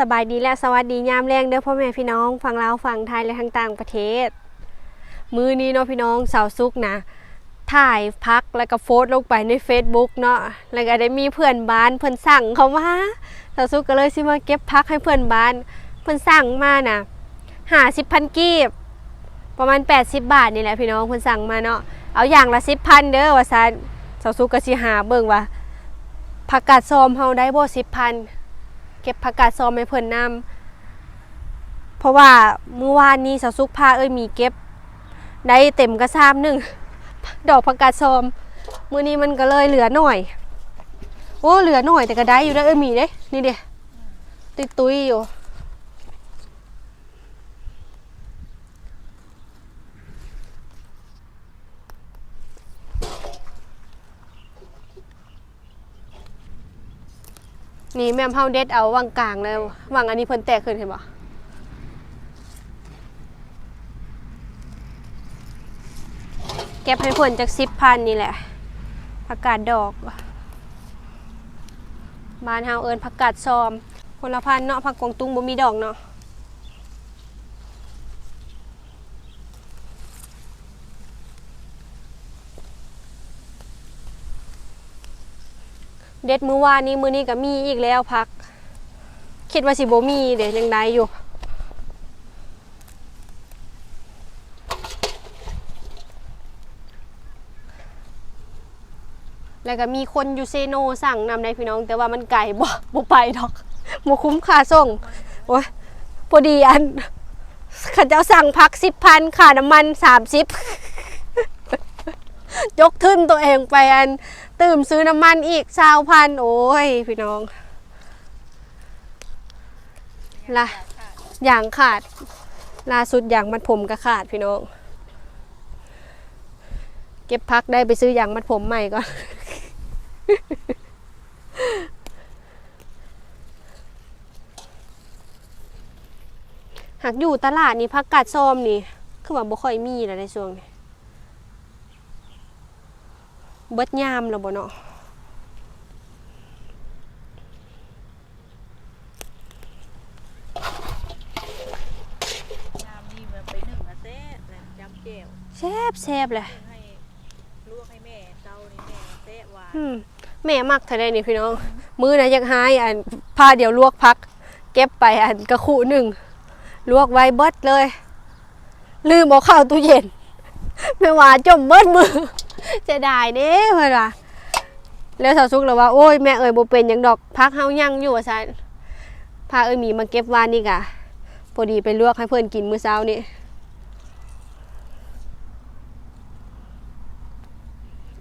สบายดีและสวัสดียามแรงเด้อพ่อแม่พี่น้องฝั่งลาวฝั่งไทยและทั้งต่างประเทศ มือนี้เนาะพี่น้องสาวซุกนะถ่ายพักแล้วก็โพสต์ลงไปใน Facebook เนาะแล้วก็ได้มีเพื่อนบ้านเพื่อนสั่งเขามาสาวซุกก็เลยสิมาเก็บพักให้เพื่อนบ้าน เพื่อนสั่งมาน่ะหาสิบพันกีบประมาณ 80 บาทนี่แหละพี่น้องเพื่อนสั่งมาเนาะเอาอย่างละสิบพันเด้อว่าซันสาวซุกก็สิหาเบิ่งว่าผักกาดซอมเฮาได้บ่สิบพัน เก็บผักกาดซอมให้เพิ่นนำเพราะว่าเมื่อวานนี้สาวซุกพาเอ้ยมีเก็บ ได้เต็มกระซามหนึ่งดอกผักกาดซอมมื้อนี้มันก็เลยเหลือหน่อย โอ้เหลือหน่อยแต่ก็ได้อยู่ได้เอ้ยมีเด้นี่เด้ตุยตุยๆอยู่ นี่แม่มเฮาเด็ดเอาวางกลางแล้ววางอันนี้เพิ่นแตกขึ้นเห็นบ่เก็บให้เพิ่นจากสิบพันนี่แหละผักกาดดอกบ้านเฮาเอิญผักกาดซอมคนละพันเนาะผักกวงตุ้งบ่มีดอกเนาะ เด็ดมือวานนี้มือนี้ก็มีอีกแล้วผัก คิดว่าสิบมีเดี๋ยวยังไดอยู่แล้วก็มีคนอยู่เซโนสั่งนำในพี่น้อง แต่ว่ามันไกลบ่บ่ไปดอกบ่คุ้มค่าส่งโอ้ยพอดีอันเขาเจ้าสั่งพักสิบพันค่าน้ำมันสามสิบยกขึ้นตัวเองไปอัน ตื่มซื้อน้ำมันอีกสาวพัน โอ้ย พี่น้องละอย่างขาดล่าสุดอย่างมัดผมก็ขาดพี่น้อง เก็บพักได้ไปซื้ออย่างมัดผมใหม่ก่อน หากอยู่ตลาดนี่พักกาดซ้อมนี่ คือว่าบ่ค่อยมีแล้วในช่วงนี้ เบิดยามแล้วบ่เนาะยามนี่มันไปหนึ่งอาเซ่แล้วจำเจวแซ่บแซ่บเลยให้ลวกให้แม่เจ้านี่แม่เซ่หวานอืมแม่มักเท่าใดนี่พี่น้อง มือนะยังหายอันพาเดี๋ยวลวกพัก เก็บไปอันกระคุหนึ่งลวกไว้เบิดเลย ลืมเอาเข้าตู้เย็นแม่ว่าจมเบิดมือ จะได้เด้เพิ่นว่าแล้วสาวสุกเลยว่าโอ้ยแม่เอ้ยบ่เป็นหยังดอกพักเฮายังอยู่ว่าซั่นพาเอ้ยหมีมาเก็บวานนี่กะพอดีไปลวกให้เพิ่นกินมื้อเช้านี่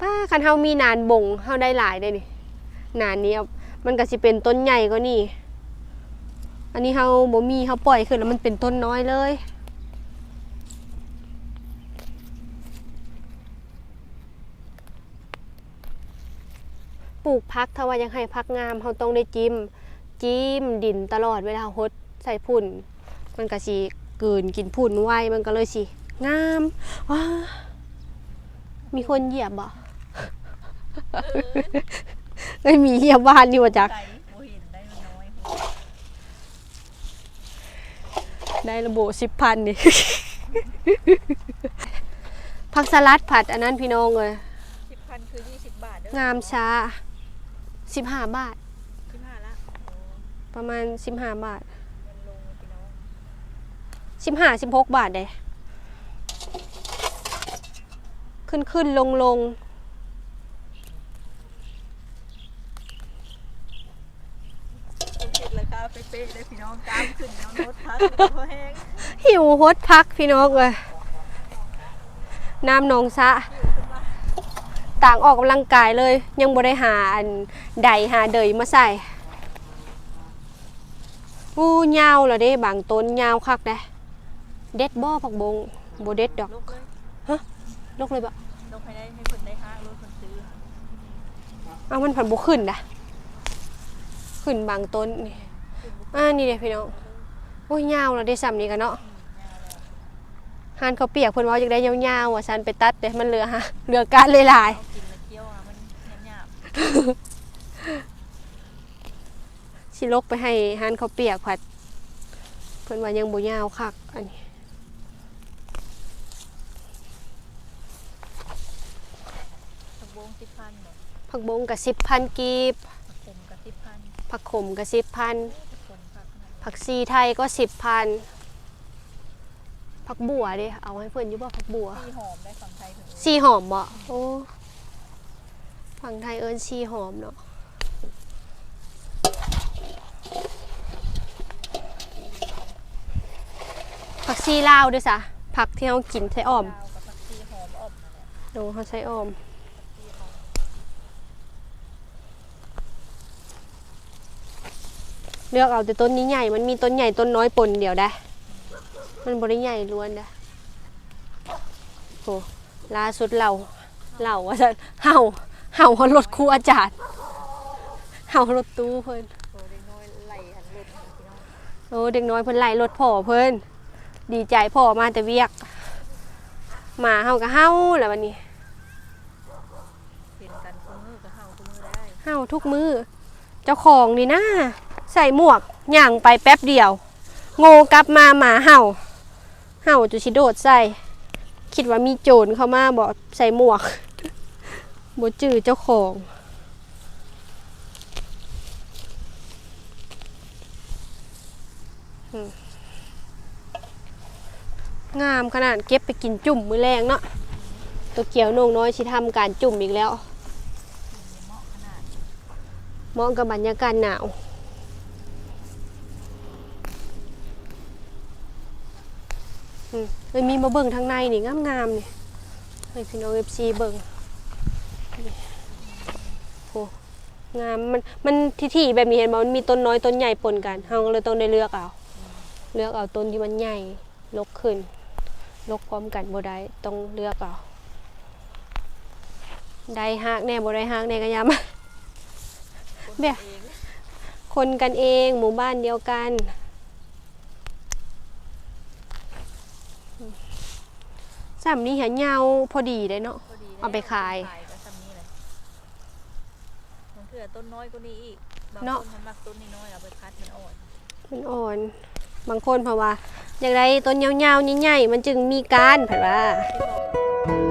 ป้าคันเฮามีนานบ่งเฮาได้หลายได้นี่นานนี้มันก็สิเป็นต้นใหญ่กว่านี่ อันนี้เฮาบ่มีเฮาปล่อยขึ้นแล้วมันเป็นต้นน้อยเลย ปลูกพักถ้าว่ายังให้พักงามเราต้องได้จิ้ม จิ้มดินตลอดเวลาหดใส่พุ่น มันก็สิเกินกินพุ่นไวมันก็เลยสิงามว้ามีคนเหยียบบ่ไม่มีเหยียบบ้านนี่ว่าจักไก่โบเห็นได้มันน้อยได้ระบบสิบพันนี่ผักสลัดผัดอันนั้นพี่น้องเลยสิบพันคือยี่สิบบาทเด้องามช้า สิบห้าบาท สิบห้าละโอ้ประมาณสิบห้าบาทเงินลงพี่น้องสิบห้าสิบหกบาทเลยขึ้นขึ้นลงลงคุณเช็คราคาเป๊ะๆเลยพี่น้องกล้ามขึ้นน้ำรถพักพอแห้งหิวฮดพักพี่น้องเลยน้ำหนองสะ ต่างออกกำลังกายเลย ยังบ่ได้หาอันใดหาเดยมาใส่อู้ยาวแล้วเด้บางต้นยาวคักเด้เด็ดบ่ผักบงบ่เด็ดดอกลกเลยลกเลยบ่ลกให้ได้ให้คนได้ห้างรถคนซื้อเอามันผันบ่ขึ้นนะขึ้นบางต้นนี่อ่านี่เด้พี่น้องโอ้ยยาวแล้วได้ซ้ำนี่กันเนาะหานเขาวเปียกเพิ่นว่าอยากได้ยาวๆว่าซันไปตัดเด้มันเหลือฮะเหลือการหลายๆ เอากินแล้วเคี้ยวอะมันหยาบสิลกไปให้ฮันเขาวเปียกผัด เพิ่นว่ายังบ่ยาวคักอันนี้ผักบงสิบพันเนาะผักบงกับสิบพันกีบผักขมกับสิบพันผักขมกับสิบพันผักขมผักขนาดผักซีไทยก็สิบพันผักบัวเดิเอาให้เพื่อนอยุบ่ผักบัวที่หอมได้ฝั่งไทยถึง ซีหอมบ่โอ้ ฝั่งไทยเอิญซีหอมเนาะผักซีลาวด้วยซะผักที่เรากินใช้อ้อมลาวกับผักชีหอมออมนั่นแหละดูเขาใช้อ้อมที่หอมเลือกเอาแต่ต้นนี้ใหญ่ มันมีต้นใหญ่ต้นน้อยปนเดียวได้ มันบริใหญ่ล้วนได้โหล่าสุดเราเราว่าจะเห่า เห่าเขารถครูอาจารย์เห่ารถตู้เพิ่นโตได้น้อยไหลหันเลือดพี่น้องโอ้เด็กน้อยเพิ่นไล่รถพ่อเพิ่นดีใจพ่อมาแต่เวียกหมาเห่าก็เห่าแหล้ววันนี้เป็นกันคู่มือกับเฮาคู่มือได้เห่าทุกมือ เจ้าของนี่นะใส่หมวกย่างไปแป๊บเดียว โงกลับมาหมาเห่า เห่าจุชิโดดใส่ คิดว่ามีโจรเข้ามาบอกใส่หมวก บ่จื้อเจ้าของงามขนาดเก็บไปกินจุ่มมือแรงเนาะตัวเกียวนงน้อยชิทำการจุ่มอีกแล้วเหมาะขนาดหมาะกับบรรยากาศหนาว อืมเอ้ยมีมาเบิ่งทางในนี่งามๆนี่ให้พี่น้องเอฟซีเบิ่งนี่โห งามมันมันที่ๆแบบนี้เห็นบ่มันมีต้นน้อยต้นใหญ่ปนกันเฮาก็เลยต้องได้เลือกเอา เลือกเอาต้นที่มันใหญ่ลกขึ้นลกพร้อมกันบ่ได้ต้องเลือกเอาได้ฮักแน่บ่ได้ฮักแน่ก็ยามคนเบี้ยเองคนกันเองหมู่บ้านเดียวกัน สามนี้เห็นยาวพอดีเลยเนาะพอดีเอาไปขาย ขายก็ซ้ำนี้เลย มันคือต้นน้อยกว่านี้อีกบางเนาะ คนมันมักต้นน้อยๆเอาไปคัดมันอ่อนมันอ่อน บางคนเพราะว่า อย่างไรต้นยาวๆใหญ่ๆมันจึงมีการเผ่นว่า ที่บอก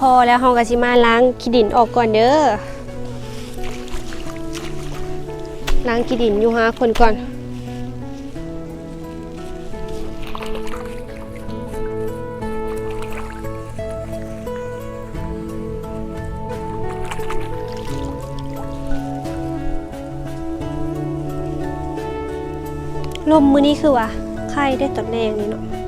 พอแล้วเฮาก็สิมาล้างขี้ดินออกก่อนเด้อล้างขี้ดินอยู่หาคนก่อนลมมือนี้คือว่าไข้ได้ตอนแรกนี่เนาะ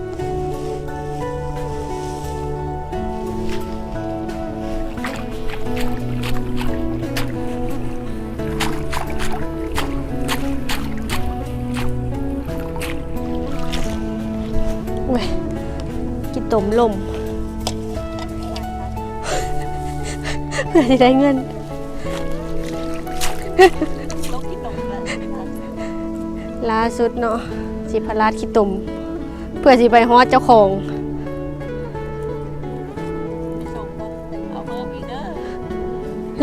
ต้มลมเพื่อจะได้เงินล้าสุดเนาะสิพลาดขี้ตุ่มเพื่อสิไปฮอดเจ้าของส่งนมา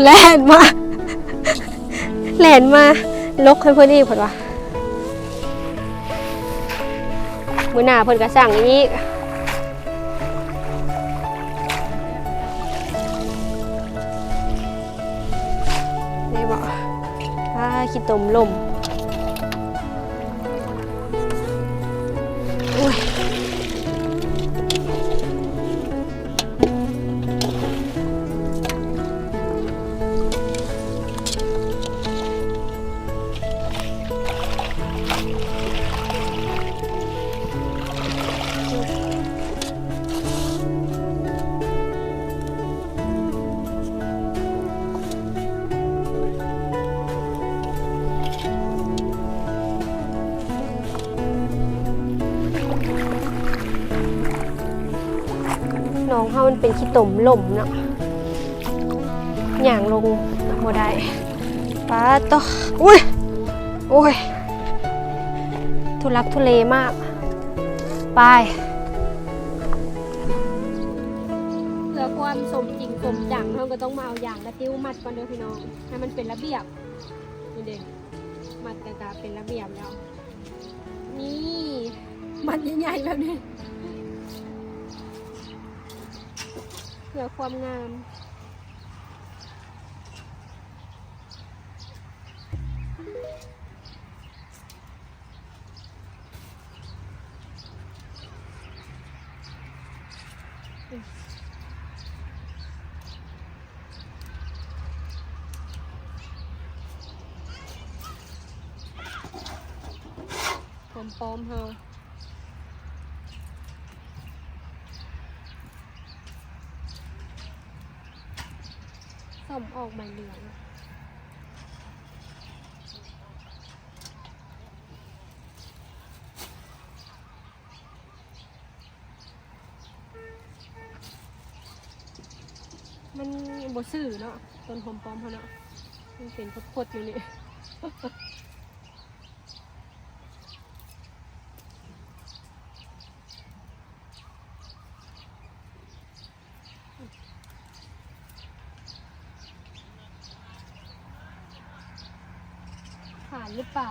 แล่นมาแล่นมาลกให้เพื่อนอีกเพิ่นว่ามื้อหน้าเพิ่นก็สั่งอีก ขี้ตมลม เป็นขี้ตุ่มหล่มเนาะอย่างลงบ่ได้ป้าตออุ้ยโอ้ยทุลักทุเลมาก ไปเพื่อความสมจริงสมจังเราก็ต้องมาเอาอย่างละติ้วมัดก่อนเด้อพี่น้องให้มันเป็นระเบียบนี่เด็มัดแต่กาเป็นระเบียบแล้ว นี่ มัดใหญ่ๆแบบนี้ เพื่อความงามผมปอมเฮา ออกมาเหลืองมันบ่ซื่อเนาะต้นหอมปลอมเขาเนาะมันเป็นพดๆอยู่นี่ ผ่านหรือเปล่า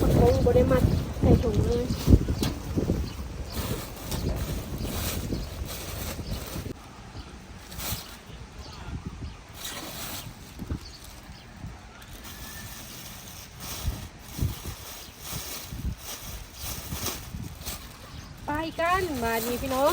ผักบงบได้มัดใส่ถุงเลย ไป กันมาดีพี่น้อง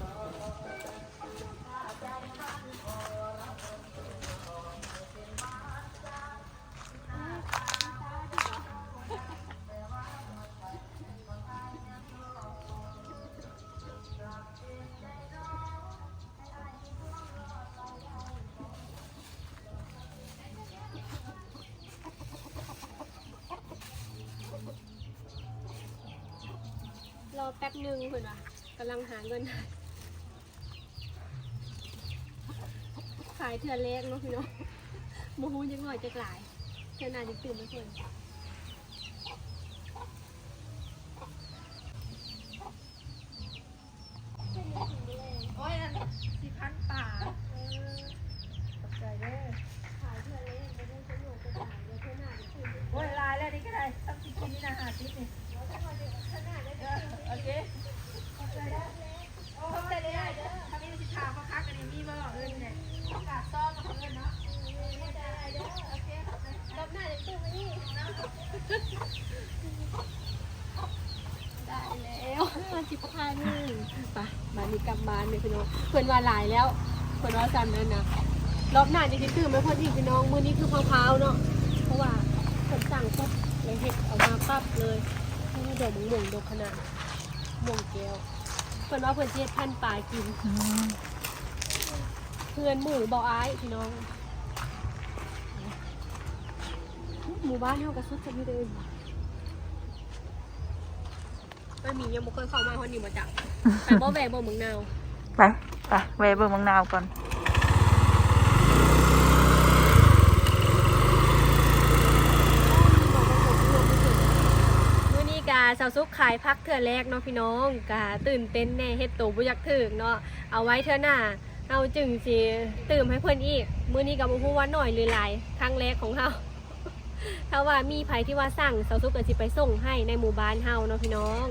อแป๊บหนึ่งเพื่อนว่ะกำลังหาเงินขายเทือนเล็กเนาะพี่น้องโมโหยังหน่อยจะกลายเทือนหนาจะตื่นมาเพื่อนโอ้ยนั่นสิพันป่าตกใจเด้อขายเทือนเล็กไม่ได้จะหน่อยจะกลายเดี๋ยวเทือนหนาจะตื่นโอ้ยลายแล้วนี่ก็ได้ตั้ง สิบทีนี้นะหาติ๊บนี่โอเคแล้วสิบพันไปบ้านนี้กลับบ้านเลยพี่น้องเพื่อนว่าหลายแล้วเพื่อนว่าซ้ำนั้นนะรอบหน้าจะคิดตื่นไหมพ่อนอีกพี่น้องมื้อนี้คือมะพร้าวเนาะเพราะว่าเพื่อนสั่งปุ๊บเลยเฮ็ดเอามาปั๊บเลย ดอกม่วงๆดอกขนาดม่วงแก้วเพื่อนว่าเพื่อนสิเฮ็ดพันธุ์ปลากิน เพื่อนหมู่บ่อายพี่น้อง หมู่บ้านเฮาก็สุดจะไม่ได้ไม่มียังบ่เคยเข้ามาคนนี้มาจักไปบ่แบกบ่เมืองนาวไปไปแวะเบิ่งมังนาวก่อน มื้อนี้กา สาวซุกขายพักเทื่อแรกเนาะพี่น้องกาตื่นเต้นแน่เฮ็ดตัวบ่อยากถึงเนาะเอาไว้เทื่อหน้าเอาจึงสิตื่มให้เพิ่อนอีก มื้อนี้ก็บ่ฮู้ว่าน้อยหรือหลายครั้งแรกของเฮาถ้าว่ามีไผที่ว่าสั่งสาวซุกก็สิไปส่งให้ในหมู่บ้านเฮาเนาะพี่น้อง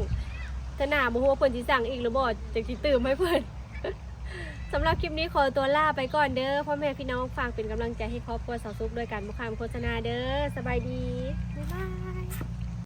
เทื่อหน้าบ่ฮู้ว่าเพิ่อนสิสั่งอีกหรือบ่จังสิตื่มให้เพิ่อนสำหรับคลิปนี้ขอตัวลาไปก่อนเด้อพ่อแม่พี่น้องฝากเป็นกำลังใจให้ครอบครัวสาวซุกด้วยกันบุคคามโฆษณาเด้อสบายดีบ๊ายบาย